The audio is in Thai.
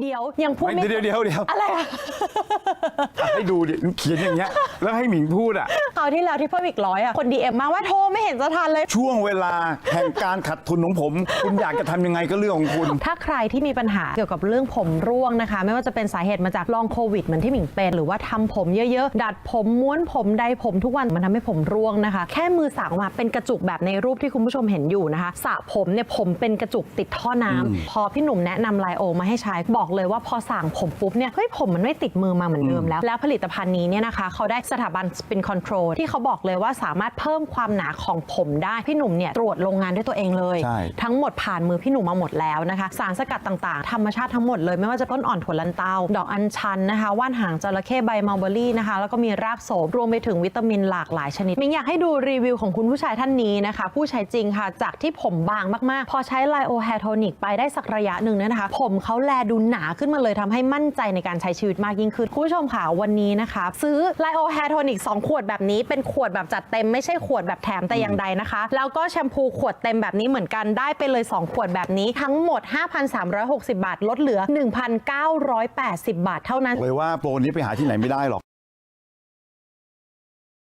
เดี๋ยวยังพูดไม่ไม่เดี๋ยวเดี๋ยวเดี๋ยวอะไรอะอะให้ดูดิเขียนอย่างเงี้ย แล้วให้หมิงพูดอะคราวที่แล้วที่เพิ่มอีกร้อยอะคนดีเอ็มมาว่าโทรไม่เห็นจะทันเลย ช่วงเวลาแห่งการขัดทุนของผม คุณอยากจะทำยังไงก็เรื่องของคุณ ถ้าใครที่มีปัญหาเกี่ยวกับเรื่องผมร่วงนะคะ ไม่ว่าจะเป็นสาเหตุมาจากลองโควิดเหมือนที่หมิงเป็น หรือว่าทำผมเยอะๆ ดัดผมม้วนผมใดผมทุกวันมันทำให้ผมร่วงนะคะ แค่มือสาวมาเป็นกระจุกแบบในรูปที่คุณผู้ชมเห็นอยู่นะคะสระผมเนี่ยผมเป็นกระจุกติดท่อน้ำพอพี่หนุ่มแนะนำไลโอมาให้ใช้บอกเลยว่าพอสั่งผมปุ๊บเนี่ยเฮ้ยผมมันไม่ติดมือมาเหมือนเดิมแล้ว แล้วผลิตภัณฑ์นี้เนี่ยนะคะเขาได้สถาบัน Spin Control ที่เขาบอกเลยว่าสามารถเพิ่มความหนาของผมได้พี่หนุ่มเนี่ยตรวจโรงงานด้วยตัวเองเลย ใช่ ทั้งหมดผ่านมือพี่หนุ่มมาหมดแล้วนะคะ สารสกัดต่างๆ ธรรมชาติทั้งหมดเลยไม่ว่าจะต้นอ่อนถั่วลันเตา ดอกอัญชันนะคะ ว่านหางจระเข้ใบมัลเบอรี่นะคะ แล้วก็มีรากโสมรวมไปถึงวิตามินหลากหลายชนิดมิงอยากให้ดูรีวิวของคุณผู้ชายท่านนี้นะคะ ผู้ใช้จริงค่ะ จากที่ผมบางมากๆ พอใช้ไลโอแฮโทนิกไปได้สักระยะหนึ่งเนี่ยนะคะ ผมเขาแลดูหนาขึ้นมาเลยทำให้มั่นใจในการใช้ชีวิตมากยิ่งขึ้นคุณผู้ชมค่ะวันนี้นะคะ ซื้อไลโอแฮโทนิก2ขวดแบบนี้เป็นขวดแบบจัดเต็มไม่ใช่ขวดแบบแถมแต่อย่างใดนะคะ แล้วก็แชมพูขวดเต็มแบบนี้เหมือนกันได้ไปเลย 2 ขวดแบบนี้ทั้งหมด 5,360 บาท ลดเหลือ 1,980 บาทเท่านั้น เลยว่าโปรนี้ไปหาที่ไหนไม่ได้หรอก